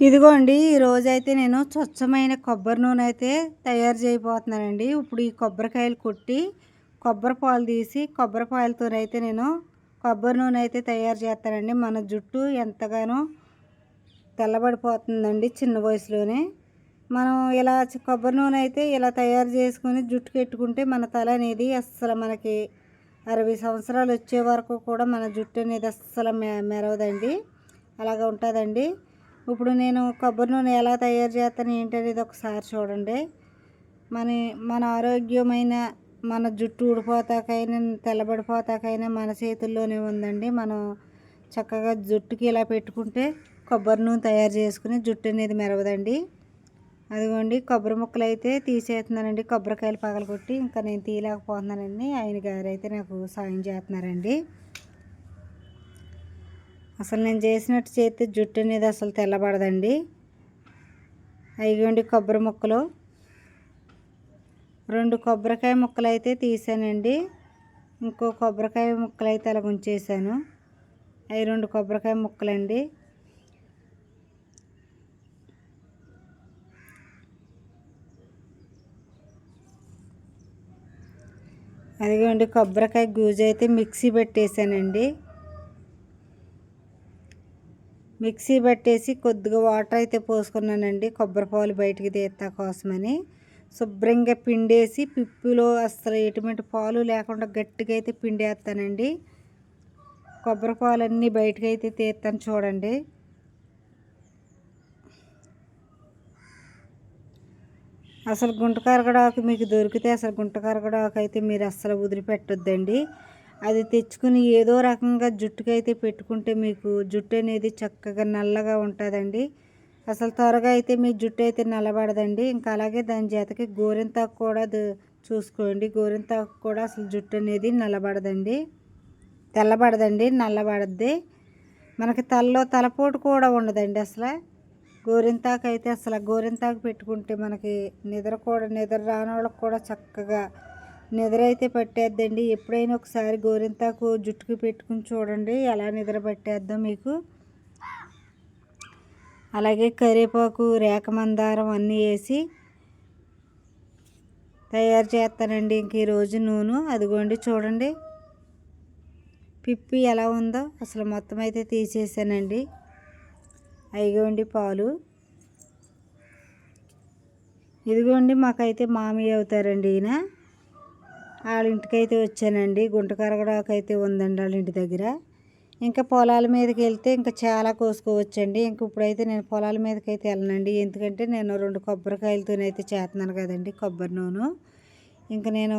ఇదిగోండి ఈరోజైతే నేను స్వచ్ఛమైన కొబ్బరి నూనె అయితే తయారు చేయబోతున్నానండి. ఇప్పుడు ఈ కొబ్బరికాయలు కొట్టి కొబ్బరి పాలు తీసి కొబ్బరి పాలతోనైతే నేను కొబ్బరి నూనె అయితే తయారు చేస్తానండి. మన జుట్టు ఎంతగానో తెల్లబడిపోతుందండి చిన్న వయసులోనే. మనం ఇలా కొబ్బరి నూనె అయితే ఇలా తయారు చేసుకుని జుట్టు పెట్టుకుంటే మన తల అనేది అస్సలు మనకి అరవై సంవత్సరాలు వచ్చే వరకు కూడా మన జుట్టు అనేది అస్సలు మె మెరవదండి. అలాగ ఉంటుందండి. ఇప్పుడు నేను కొబ్బరి నూనె ఎలా తయారు చేస్తాను ఏంటనేది ఒకసారి చూడండి. మన మన ఆరోగ్యమైన మన జుట్టు ఊడిపోతాకైనా తెల్లబడిపోతాకైనా మన చేతుల్లోనే ఉందండి. మనం చక్కగా జుట్టుకి ఇలా పెట్టుకుంటే కొబ్బరి నూనె తయారు చేసుకుని జుట్టు అనేది మెరవదండి. అదిగోండి కొబ్బరి ముక్కలు అయితే తీసేస్తున్నానండి. కొబ్బరికాయలు పగలగొట్టి ఇంకా నేను తీయలేకపోతున్నానండి. ఆయన గారు అయితే నాకు సాయం చేస్తున్నారండి. అసలు నేను చేసినట్టు చేస్తే జుట్టు అనేది అసలు తెల్లబడదండి. అయిగోండి కొబ్బరి ముక్కలు. రెండు కొబ్బరికాయ ముక్కలు అయితే తీసానండి. ఇంకో కొబ్బరికాయ ముక్కలు అయితే అలా ఉంచేసాను అవి రెండు కొబ్బరికాయ ముక్కలండి. అదిగోండి కొబ్బరికాయ గూజు అయితే మిక్సీ పెట్టేశానండి. మిక్సీ పట్టేసి కొద్దిగా వాటర్ అయితే పోసుకున్నానండి. కొబ్బరి పాలు బయటికి తీస్తా కోసమని. శుభ్రంగా పిండేసి పిప్పులో అసలు ఎటువంటి పాలు లేకుండా గట్టిగా అయితే పిండేస్తానండి. కొబ్బరి పాలన్నీ బయటకు అయితే తీస్తాను చూడండి. అసలు గుంటకరగడాకు మీకు దొరికితే అసలు గుంటకరగడాకు అయితే మీరు అస్సలు వదిలిపెట్టొద్దండి. అది తెచ్చుకుని ఏదో రకంగా జుట్టుకైతే పెట్టుకుంటే మీకు జుట్టు అనేది చక్కగా నల్లగా ఉంటుందండి. అసలు త్వరగా అయితే మీ జుట్టు అయితే నల్లబడదండి. ఇంకా అలాగే దాని చేతకి గోరింతాకు కూడా చూసుకోండి. గోరింతాకు కూడా అసలు జుట్టు అనేది నల్లబడదండి. తెల్లబడదండి నల్లబడద్ది. మనకి తలలో తలపోటు కూడా ఉండదండి అసలు. గోరింతాకు అయితే అసలు గోరింతాకు పెట్టుకుంటే మనకి నిద్ర కూడా నిద్ర రాని వాళ్ళకి కూడా చక్కగా నిద్ర అయితే పట్టేద్దండి. ఎప్పుడైనా ఒకసారి గోరింతాకు జుట్టుకు పెట్టుకుని చూడండి. ఎలా నిద్ర పట్టేద్దాం మీకు. అలాగే కరివేపాకు రేఖ మందారం అన్నీ వేసి తయారు చేస్తానండి. ఇంక ఈరోజు నూనె. అదిగోండి చూడండి. పిప్పి ఎలా ఉందో అసలు మొత్తం అయితే తీసేసానండి. అయిగోండి పాలు. ఇదిగోండి మాకైతే మామయ్య అవుతారండి ఈయన. వాళ్ళ ఇంటికైతే వచ్చానండి. గుంట అయితే ఉందండి వాళ్ళ ఇంటి దగ్గర. ఇంకా పొలాల మీదకి వెళ్తే ఇంకా చాలా కోసుకోవచ్చండి. ఇంక ఇప్పుడైతే నేను పొలాల మీదకి అయితే వెళ్ళనండి. ఎందుకంటే నేను రెండు కొబ్బరికాయలతోనైతే చేస్తున్నాను కదండి కొబ్బరి నూనె. ఇంకా నేను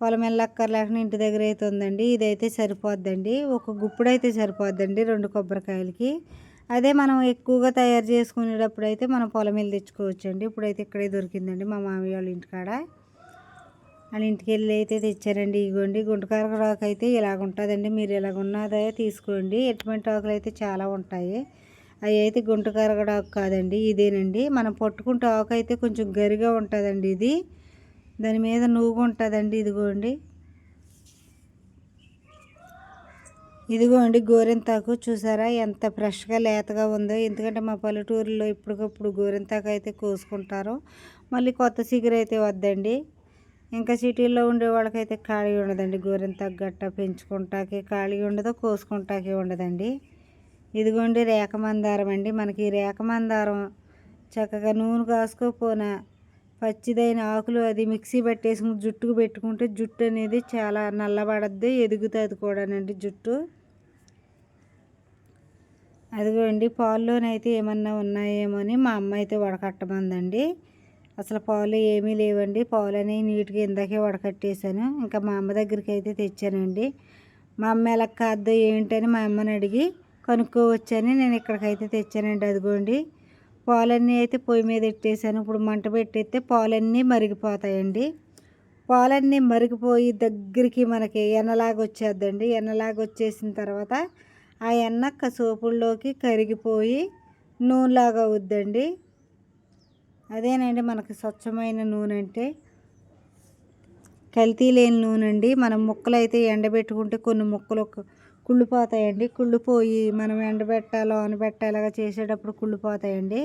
పొలం వెళ్ళక్కర్లేకుండా ఇంటి దగ్గర అయితే ఉందండి. ఇదైతే సరిపోద్దండి. ఒక గుప్పుడైతే సరిపోద్దండి రెండు కొబ్బరికాయలకి అదే మనం ఎక్కువగా తయారు చేసుకునేటప్పుడు అయితే మనం పొలం వెళ్ళి తెచ్చుకోవచ్చండి. ఇప్పుడైతే ఇక్కడే దొరికిందండి మా మామయ్య వాళ్ళ ఇంటికాడ. వాళ్ళ ఇంటికి వెళ్ళి అయితే తెచ్చారండి. ఇగోండి గుంటకారకు అయితే ఇలాగ ఉంటుందండి మీరు ఇలాగ ఉన్నదే తీసుకోండి. ఎటువంటి ఆకులు అయితే చాలా ఉంటాయి. అవి అయితే గుంటకరగడాకు కాదండి ఇదేనండి. మనం పట్టుకుంటే ఆకు అయితే కొంచెం గరిగా ఉంటుందండి ఇది. దాని మీద నువ్వు ఉంటుందండి ఇదిగోండి. ఇదిగోండి గోరింతాకు. చూసారా ఎంత ఫ్రెష్గా లేతగా ఉందో. ఎందుకంటే మా పల్లెటూరులో ఇప్పటికప్పుడు గోరింతాకు అయితే కోసుకుంటారు. మళ్ళీ కొత్త సిగురు అయితే వద్దండి. ఇంకా సిటీల్లో ఉండే వాళ్ళకైతే ఖాళీ ఉండదండి. గోరింత గట్ట పెంచుకుంటాకి ఖాళీ ఉండదు కోసుకుంటాకి ఉండదండి. ఇదిగోండి రేఖ మందారం అండి. మనకి రేఖ మందారం చక్కగా నూనె కాసుకోపోన పచ్చిదైన ఆకులు అది మిక్సీ పెట్టేసుకుని జుట్టుకు పెట్టుకుంటే జుట్టు అనేది చాలా నల్లబడద్ది ఎదుగుతుంది కూడానండి జుట్టు. అదిగోండి పాల్లోనైతే ఏమన్నా ఉన్నాయేమో అని మా అమ్మ అయితే వడకట్టమందండి. అసలు పాలు ఏమీ లేవండి. పాలు అనేవి నీట్గా ఇందాకే వడకట్టేశాను. ఇంకా మా అమ్మ దగ్గరికి అయితే తెచ్చానండి. మా అమ్మ ఎలా కాద్దో ఏంటని మా అమ్మని అడిగి కనుక్కోవచ్చని నేను ఇక్కడికైతే తెచ్చానండి. అదిగోండి. పాలన్నీ అయితే పొయ్యి మీద పెట్టేశాను ఇప్పుడు మంట పెట్టేస్తే పాలన్నీ మరిగిపోతాయండి. పాలన్నీ మరిగిపోయి దగ్గరికి మనకి ఎన్నలాగా వచ్చేద్దండి. ఎన్నలాగా వచ్చేసిన తర్వాత ఆ ఎన్న సోపుల్లోకి కరిగిపోయి నూనెలాగా అవుద్దండి. అదేనండి మనకి స్వచ్ఛమైన నూనె అంటే కల్తీ లేని నూనె అండి మనం ముక్కలు అయితే ఎండబెట్టుకుంటే కొన్ని ముక్కలు కుళ్ళిపోతాయండి. కుళ్ళిపోయి మనం ఎండబెట్టాలో అనబెట్టాలగా చేసేటప్పుడు కుళ్ళిపోతాయండి.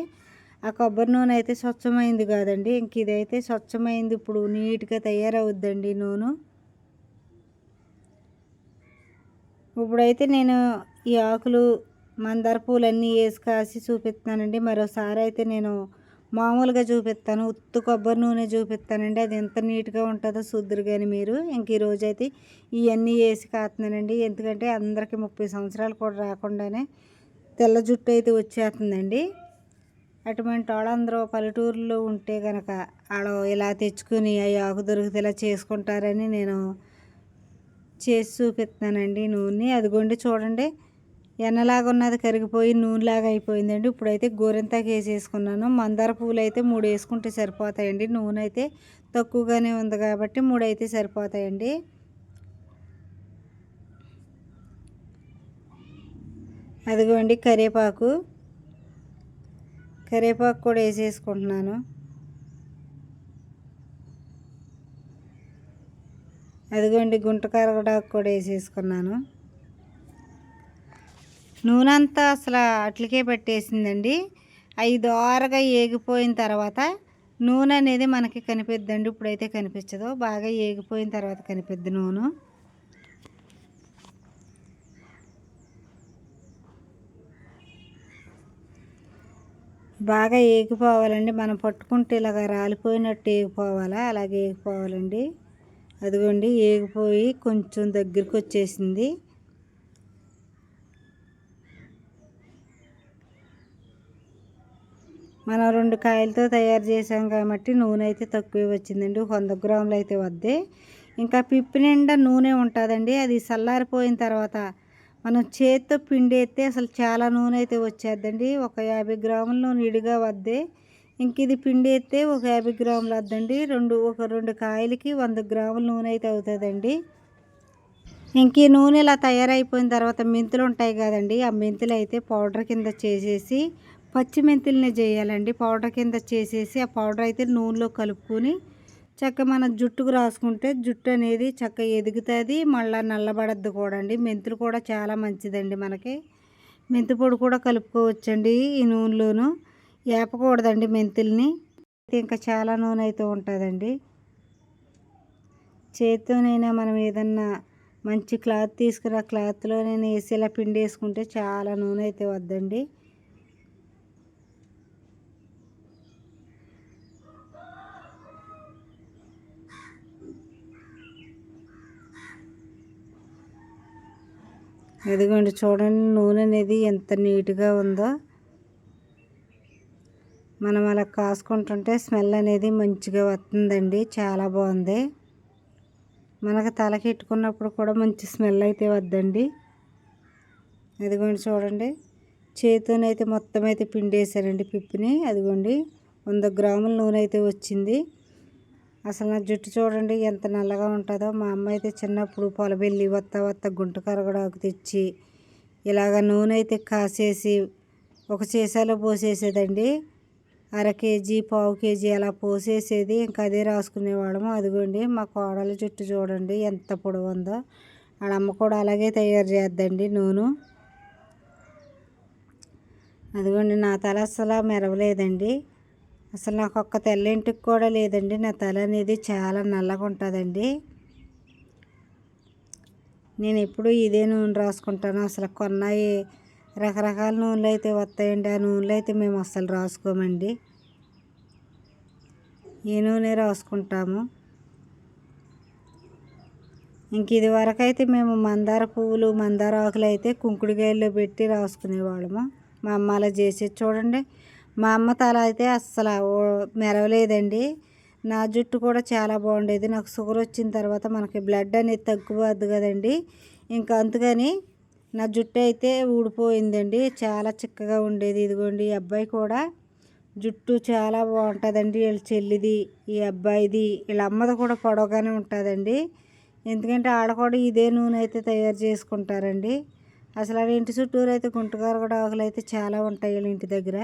ఆ కొబ్బరి నూనె అయితే స్వచ్ఛమైంది కాదండి. ఇంక ఇదైతే స్వచ్ఛమైంది. ఇప్పుడు నీట్గా తయారవుద్దండి నూనె. ఇప్పుడైతే నేను ఈ ఆకులు మందార పూలన్నీ వేసి కాసి చూపిస్తున్నానండి. మరోసారి అయితే నేను మామూలుగా చూపిస్తాను. ఉత్తు కొబ్బరి నూనె చూపిస్తానండి. అది ఎంత నీట్గా ఉంటుందో చూద్దరు కానీ మీరు. ఇంక ఈరోజు అయితే ఇవన్నీ వేసి కాస్తున్నానండి ఎందుకంటే అందరికీ ముప్పై సంవత్సరాలు కూడా రాకుండానే తెల్ల జుట్టు అయితే వచ్చేస్తుందండి. అటువంటి వాళ్ళందరూ పల్లెటూరులో ఉంటే కనుక వాళ్ళు ఇలా తెచ్చుకుని అవి ఆకు దొరికితే ఇలా చేసుకుంటారని నేను చేసి చూపిస్తున్నానండి నూనె. అదిగోండి చూడండి. ఎన్నలాగా ఉన్నది కరిగిపోయి నూనెలాగా అయిపోయిందండి ఇప్పుడైతే గోరింతాకు వేసేసుకున్నాను మందార పూలు అయితే మూడు వేసుకుంటే సరిపోతాయండి. నూనె అయితే తక్కువగానే ఉంది కాబట్టి మూడు అయితే సరిపోతాయండి. అదిగోండి కరివేపాకు కరివేపాకు కూడా వేసేసుకుంటున్నాను. అదిగోండి గుంటకరగడాకు కూడా వేసేసుకున్నాను. నూనె అంతా అసలు అట్లకే పెట్టేసిందండి. అవి దోరగా ఏగిపోయిన తర్వాత నూనె అనేది మనకి కనిపిద్దండి. ఇప్పుడైతే కనిపించదు. బాగా ఏగిపోయిన తర్వాత కనిపిద్ది నూనె. బాగా ఏగిపోవాలండి. మనం పట్టుకుంటే ఇలాగ రాలిపోయినట్టు ఏగిపోవాలా? అలాగే ఏగిపోవాలండి. అదిగోండి ఏగిపోయి కొంచెం దగ్గరికి వచ్చేసింది మనం రెండు కాయలతో తయారు చేసాం కాబట్టి నూనె అయితే తక్కువే వచ్చిందండి. వంద గ్రాములు అయితే వద్దే. ఇంకా పిప్పి నిండా నూనె ఉంటుందండి. అది చల్లారిపోయిన తర్వాత మనం చేతితో పిండి అయితే అసలు చాలా నూనె అయితే వచ్చేద్దండి. ఒక యాభై గ్రాముల నూనె ఇడిగా వద్దే. ఇంక ఇది పిండి అయితే ఒక యాభై గ్రాములు వద్దండి. రెండు ఒక రెండు కాయలకి వంద గ్రాముల నూనె అయితే అవుతుందండి. ఇంక ఈ నూనె ఇలా తయారైపోయిన తర్వాత మెంతులు ఉంటాయి కదండి. ఆ మెంతులు అయితే పౌడర్ కింద చేసేసి పచ్చి మెంతుల్ని చేయాలండి పౌడర్ కింద చేసేసి ఆ పౌడర్ అయితే నూనెలో కలుపుకొని చక్క మన జుట్టుకు రాసుకుంటే జుట్టు అనేది చక్క ఎదుగుతుంది. మళ్ళీ నల్లబడద్దు కూడా అండి మెంతులు కూడా చాలా మంచిదండి మనకి. మెంతి పొడి కూడా కలుపుకోవచ్చండి ఈ నూనెలోను. ఏపకూడదండి మెంతుల్ని. ఇంకా చాలా నూనె అయితే ఉంటుందండి. చేతితోనైనా మనం ఏదన్నా మంచి క్లాత్ తీసుకుని ఆ క్లాత్లో నేను వేసి ఇలా పిండి వేసుకుంటే చాలా నూనె అయితే వద్దండి. ఇదిగోండి చూడండి నూనె అనేది ఎంత నీట్గా ఉందో. మనం అలా కాసుకుంటుంటే స్మెల్ అనేది మంచిగా వస్తుందండి చాలా బాగుంది. మనకు తలకి ఇట్టుకున్నప్పుడు కూడా మంచి స్మెల్ అయితే వద్దండి. అదిగోండి చూడండి చేతినైతే మొత్తం అయితే పిండేసారండి పిప్పిని. అదిగోండి వంద గ్రాముల నూనె అయితే వచ్చింది. అసలు నా జుట్టు చూడండి ఎంత నల్లగా ఉంటుందో. మా అమ్మ అయితే చిన్నప్పుడు పొలబెల్లి వత్త వత్త గుంట కరగడాకు తెచ్చి ఇలాగ నూనె అయితే కాసేసి ఒక సీసాలో పోసేసేదండి. అర కేజీ పావు కేజీ అలా పోసేసేది. ఇంకా అదే రాసుకునేవాళ్ళము. అదిగోండి మా కోడల జుట్టు చూడండి ఎంత పొడవు ఉందో. ఆడమ్మ కూడా అలాగే తయారు చేద్దండి నూనె. అదిగోండి నా తల అసలు మెరవలేదండి. అసలు నాకు ఒక్క తెల్లింటికి కూడా లేదండి. నా తల అనేది చాలా నల్లగా ఉంటుందండి నేను ఎప్పుడు ఇదే నూనె రాసుకుంటాను. అసలు కొన్నాయి రకరకాల నూనెలు అయితే వస్తాయండి. ఆ నూనెలు అయితే మేము అస్సలు రాసుకోమండి. ఈ నూనె రాసుకుంటాము? ఇంక ఇది వరకు అయితే మేము మందార పువ్వులు మందార ఆకులు అయితే కుంకుడుకాయల్లో పెట్టి రాసుకునేవాళ్ళము. మా అమ్మ అలా చేసేది చూడండి. మా అమ్మ తల అయితే అస్సలు మెరవలేదండి. నా జుట్టు కూడా చాలా బాగుండేది. నాకు షుగర్ వచ్చిన తర్వాత మనకి బ్లడ్ అనేది తగ్గిపోద్ది కదండి. ఇంకా అందుకని నా జుట్టు అయితే ఊడిపోయిందండి. చాలా చిక్కగా ఉండేది. ఇదిగోండి ఈ అబ్బాయి కూడా. జుట్టు చాలా బాగుంటుందండి. వీళ్ళ చెల్లిది ఈ అబ్బాయిది వీళ్ళ అమ్మది కూడా పొడవగానే ఉంటుందండి. ఎందుకంటే ఆడ కూడా ఇదే నూనె అయితే తయారు చేసుకుంటారండి. అసలు ఇంటి చుట్టూరు అయితే గుంటగారు కూడా ఆకులు అయితే చాలా ఉంటాయి వీళ్ళ ఇంటి దగ్గర.